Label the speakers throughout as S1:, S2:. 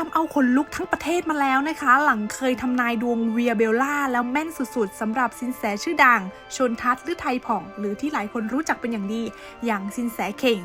S1: ทำเอาขนลุกทั้งประเทศมาแล้วนะคะ หลังเคยทำนายดวงเวียเบลล่า แล้วแม่นสุดๆสำหรับสินแสชื่อดัง ชนทัศน์หรือไทยผ่อง หรือที่หลายคนรู้จักเป็นอย่างดี อย่างสินแสเข่ง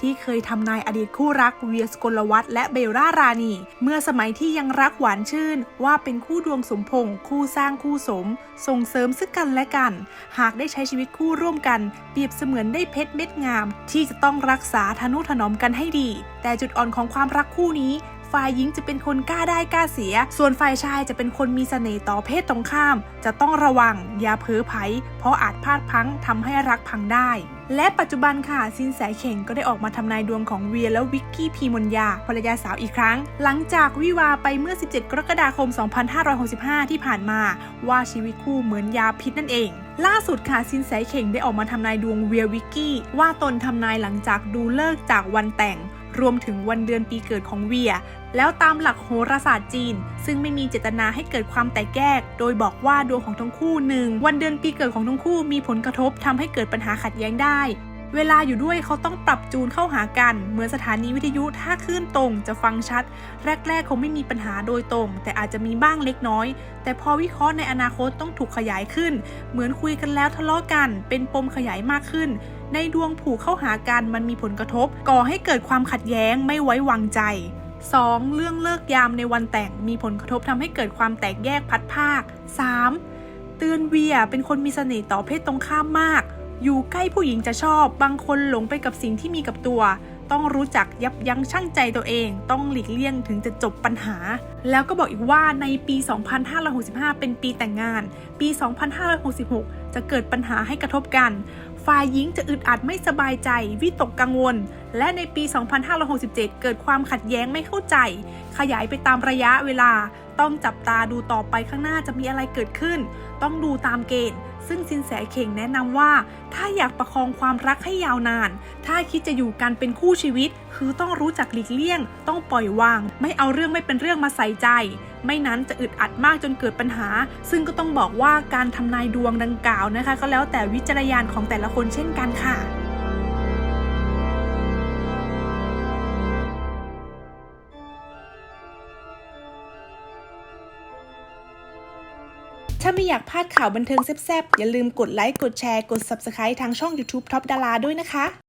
S1: ที่เคยทำนายอดีตคู่รักเวียสกลวัฒและเบลล่ารานีเมื่อสมัยที่ยังรักหวานชื่น ว่าเป็นคู่ดวงสมพงษ์คู่สร้างคู่สม ส่งเสริมซึ่งกันและกัน หากได้ใช้ชีวิตคู่ร่วมกัน เปรียบเสมือนได้เพชรเม็ดงาม ที่จะต้องรักษาทนุถนอมกันให้ดี แต่จุดอ่อนของความรักคู่นี้ ฝ่ายหญิงจะเป็นคนกล้าได้กล้าเสีย ส่วนฝ่ายชายจะเป็นคนมีเสน่ห์ต่อเพศตรงข้าม จะต้องระวังอย่าเพ้อไผเพราะอาจพลาดพังทำให้รักพังได้และปัจจุบันค่ะสินแสเข่งก็ได้ออกมาทำนายดวงของเวียและวิกกี้พีมนยาภรรยาสาวอีกครั้ง หลังจากวิวาไปเมื่อ 17 กรกฎาคม 2565 ที่ผ่านมา ว่าชีวิตคู่เหมือนยาพิษนั่นเอง ล่าสุดค่ะสินแสเข่งได้ออกมาทำนายดวงเวียวิกกี้ว่าตนทำนายหลังจากดูเลิกจากวันแต่ง รวมถึงวันเดือนปีเกิดของเวีย แล้วตามหลักโหราศาสตร์จีน ซึ่งไม่มีเจตนาให้เกิดความแตกแยก โดยบอกว่าดวงของทั้งคู่หนึ่งวันเดือนปีเกิดของทั้งคู่มีผลกระทบทำให้เกิดปัญหาขัดแย้งได้ เวลาอยู่ด้วยเขาต้องปรับจูนเข้าหากัน เหมือนสถานีวิทยุถ้าคลื่นตรงจะฟังชัด แรก ๆ คงไม่มีปัญหาโดยตรง แต่อาจจะมีบ้างเล็กน้อย แต่พอวิเคราะห์ในอนาคตต้องถูกขยายขึ้น เหมือนคุยกันแล้วทะเลาะกัน เป็นปมขยายมากขึ้น ในดวงผูกเข้าหากันมันมีผลกระทบ ก่อให้เกิดความขัดแย้งไม่ไว้วางใจ 2. เรื่องเลิกยามในวันแต่งมีผลกระทบทำให้เกิดความแตกแยกพัดภาค 3. เตือนเวียเป็นคนมีเสน่ห์ต่อเพศตรงข้ามมาก อยู่ใกล้ผู้หญิงจะชอบ บางคนหลงไปกับสิ่งที่มีกับตัว ต้องรู้จักยับยั้งชั่งใจตัวเอง ต้องหลีกเลี่ยงถึงจะจบปัญหา แล้วก็บอกอีกว่าในปี 2565 เป็นปีแต่งงาน ปี 2566จะเกิดปัญหาให้กระทบกัน ฝ่ายหญิงจะอึดอัดไม่สบายใจ วิตกกังวล และในปี 2567 เกิดความขัดแย้งไม่เข้าใจ ขยายไปตามระยะเวลา ต้องจับตาดูต่อไปข้างหน้าจะมีอะไรเกิดขึ้น ต้องดูตามเกณฑ์ ซึ่งสินแสเข่งแนะนำว่า ถ้าอยากประคองความรักให้ยาวนาน ถ้าคิดจะอยู่กันเป็นคู่ชีวิต คือต้องรู้จักหลีกเลี่ยง ต้องปล่อยวาง ไม่เอาเรื่องไม่เป็นเรื่องมาใส่ใจไม่นั้นจะอึดอัดมากจนเกิดปัญหา ซึ่งก็ต้องบอกว่าการทำนายดวงดังกล่าวนะคะ ก็แล้วแต่วิจารณญาณของแต่ละคนเช่นกันค่ะถ้าไม่อยากพลาดข่าวบันเทิงแซ่บๆ อย่าลืมกดไลค์ กดแชร์ กด Subscribe ทางช่อง YouTube Top ดาราด้วยนะคะ